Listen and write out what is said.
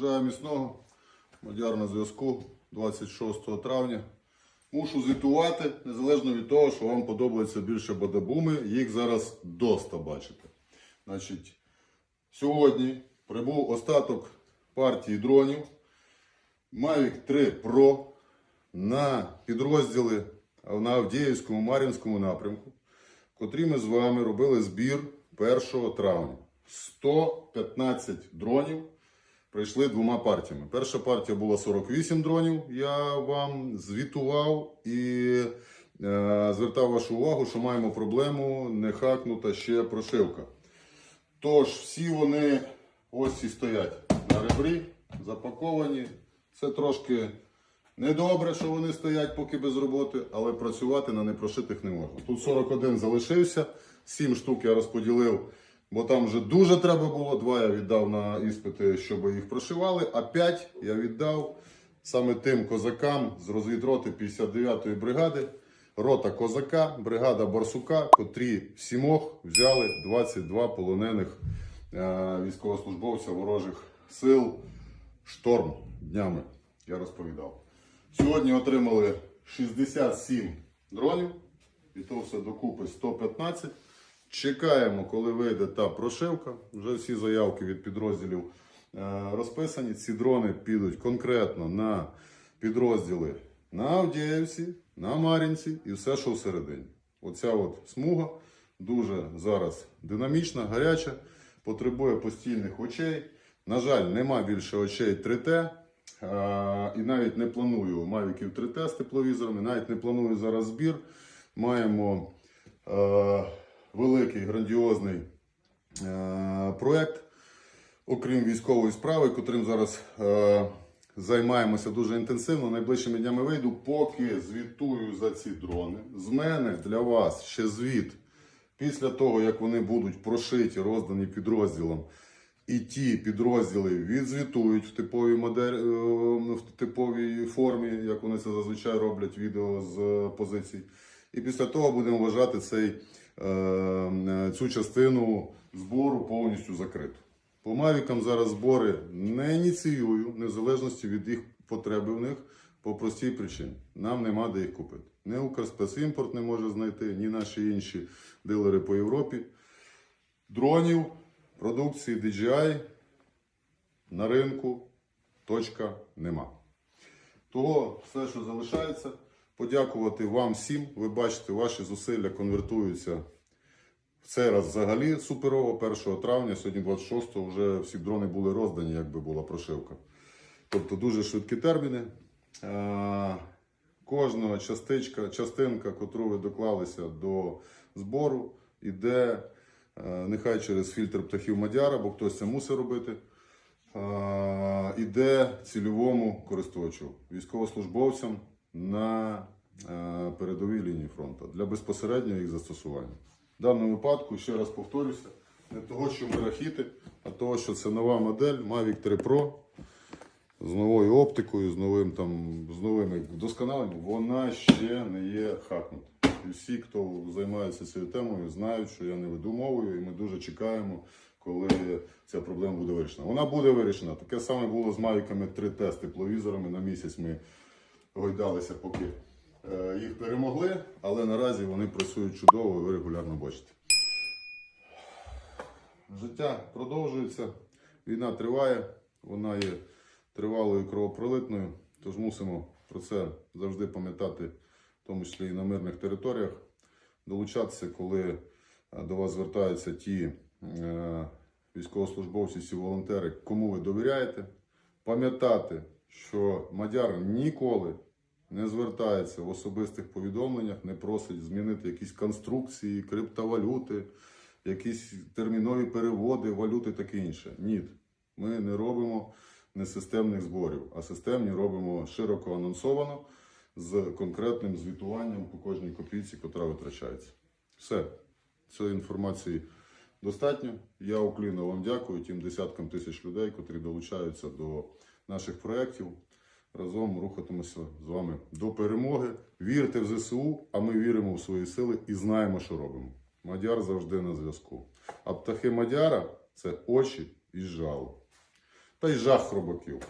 Бажаю міцного. Мадяр на зв'язку 26 травня. Мушу звітувати, незалежно від того, що вам подобаються більше бадабуми. Їх зараз доста бачите. Значить, сьогодні прибув остаток партії дронів Mavic 3 Pro на підрозділи на Авдіївському Мар'їнському напрямку, котрі ми з вами робили збір 1 травня. 115 дронів прийшли двома партіями. Перша партія була 48 дронів. Я вам звітував і е, звертав вашу увагу, що маємо проблему не хакнута ще прошивка. Тож, всі вони ось і стоять на ребрі, запаковані. Це трошки недобре, що вони стоять поки без роботи, але працювати на непрошитих не можна. Тут 41 залишився, 7 штук я розподілив, бо там вже дуже треба було. Два я віддав на іспити, щоб їх прошивали, а 5 я віддав саме тим козакам з розвідроти 59-ї бригади. Рота козака, бригада Барсука, котрі сімох взяли 22 полонених е, військовослужбовця ворожих сил шторм днями. Я розповідав. Сьогодні отримали 67 дронів, і то все докупи 115. Чекаємо, коли вийде та прошивка. Вже всі заявки від підрозділів е, розписані. Ці дрони підуть конкретно на підрозділи на Авдіївці, на Мар'їнці і все, що всередині. Оця от смуга дуже зараз динамічна, гаряча, потребує постійних очей. На жаль, нема більше очей 3T. А, і навіть не планую мавіків 3T з тепловізорами, навіть не планую зараз збір. Маємо е, великий грандіозний е, проект, окрім військової справи, котрим зараз е, займаємося дуже інтенсивно. Найближчими днями вийду, поки звітую за ці дрони. З мене для вас ще звіт після того, як вони будуть прошиті, роздані підрозділам. І ті підрозділи відзвітують в типовій модель, е, в типовій формі, як вони це зазвичай роблять відео з позицій. І після того будемо вважати цей, цю частину збору повністю закриту. По мавікам зараз збори не ініціюю, незалежності від їх потреби в них по простій причині. Нам нема де їх купити. Ні Укрспецімпорт не може знайти, ні наші інші дилери по Європі. Дронів продукції DJI на ринку точка нема. Того все, що залишається, подякувати вам всім. Ви бачите, ваші зусилля конвертуються в цей раз взагалі суперово. 1 травня, сьогодні 26 вже всі дрони були роздані, якби була прошивка. Тобто дуже швидкі терміни. Кожна частичка, частинка, котру ви доклалися до збору, іде Е, нехай через фільтр птахів Мадяра, бо хтось це мусить робити. Іде цільовому користувачу, військовослужбовцям на е, передовій лінії фронту для безпосереднього їх застосування. В даному випадку, ще раз повторюся, не того, що ми рахіти, а того, що це нова модель Mavic 3 Pro з новою оптикою, з новим там, з новими вдосконаленням, вона ще не є хакнута. І всі, хто займається цією темою, знають, що я не веду мовою, і ми дуже чекаємо, коли ця проблема буде вирішена. Вона буде вирішена. Таке саме було з мавіками 3Т з тепловізорами. На місяць ми гойдалися, поки е, їх перемогли, але наразі вони працюють чудово, ви регулярно бачите. Життя продовжується, війна триває, вона є тривалою кровопролитною, тож мусимо про це завжди пам'ятати, в тому числі і на мирних територіях, долучатися, коли е, до вас звертаються ті е, військовослужбовці, ці волонтери, кому ви довіряєте, пам'ятати, що Мадяр ніколи не звертається в особистих повідомленнях, не просить змінити якісь конструкції, криптовалюти, якісь термінові переводи, валюти таке інше. Ні, ми не робимо несистемних зборів, а системні робимо широко анонсовано з конкретним звітуванням по кожній копійці, яка витрачається. Все, цієї інформації достатньо. Я уклінно вам дякую тим десяткам тисяч людей, котрі долучаються до наших проєктів. Разом рухатимося з вами до перемоги. Вірте в ЗСУ, а ми віримо в свої сили і знаємо, що робимо. Мадяр завжди на зв'язку. А птахи Мадяра це очі і жало. та й жах хробаків.